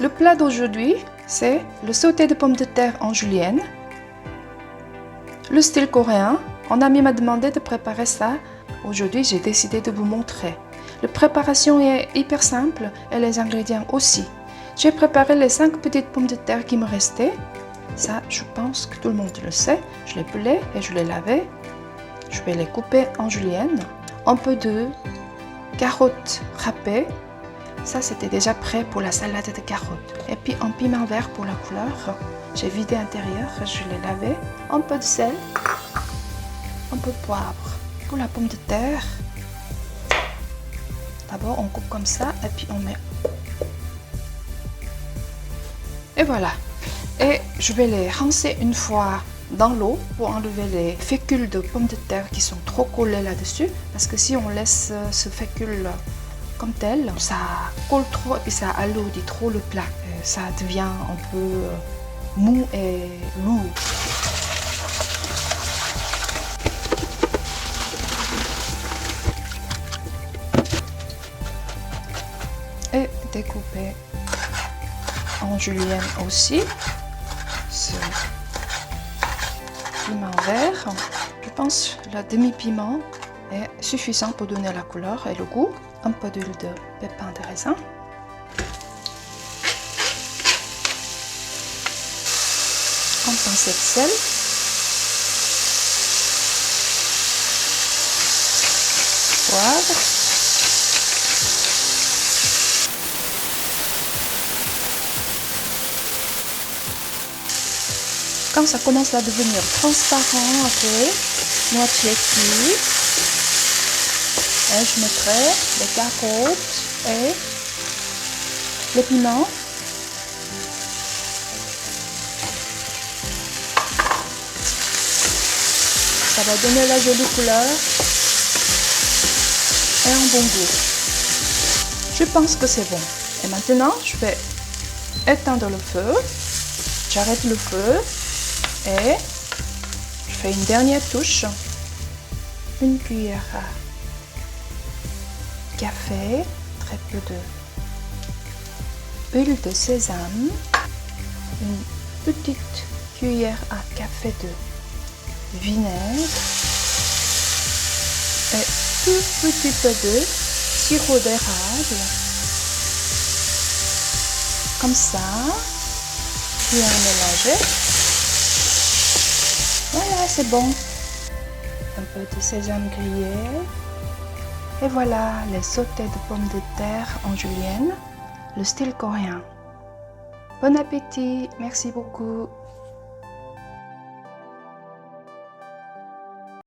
Le plat d'aujourd'hui, c'est le sauté de pommes de terre en julienne. Le style coréen, un ami m'a demandé de préparer ça. Aujourd'hui, j'ai décidé de vous montrer. La préparation est hyper simple et les ingrédients aussi. J'ai préparé les 5 petites pommes de terre qui me restaient. Ça, je pense que tout le monde le sait. Je les pelais et je les lavais. Je vais les couper en julienne. Un peu de carottes râpées. Ça, c'était déjà prêt pour la salade de carottes. Et puis un piment vert pour la couleur. J'ai vidé l'intérieur, je l'ai lavé. Un peu de sel. Un peu de poivre pour la pomme de terre. D'abord, on coupe comme ça et puis on met. Et voilà. Et je vais les rincer une fois dans l'eau pour enlever les fécules de pommes de terre qui sont trop collées là-dessus. Parce que si on laisse euh, ce fécule comme tel, ça colle trop et ça alourdit trop le plat. Euh, Ça devient un peu euh, mou et lourd. Et découper en julienne aussi ce piment vert. Je pense la demi-piment est suffisant pour donner la couleur et le goût. Un peu d'huile de pépins de raisin. Un pincée de sel. Poivre. Quand ça commence à devenir transparent après, moitié cuit, et je mettrai les carottes et le piment. Ça va donner la jolie couleur et un bon goût. Je pense que c'est bon. Et maintenant, je vais éteindre le feu. J'arrête le feu et je fais une dernière touche. Une cuillère café, très peu de huile de sésame, une petite cuillère à café de vinaigre et tout petit peu de sirop d'érable. Comme ça, bien mélanger. Voilà, c'est bon. Un peu de sésame grillé. Et voilà les sautés de pommes de terre en julienne, le style coréen. Bon appétit, merci beaucoup.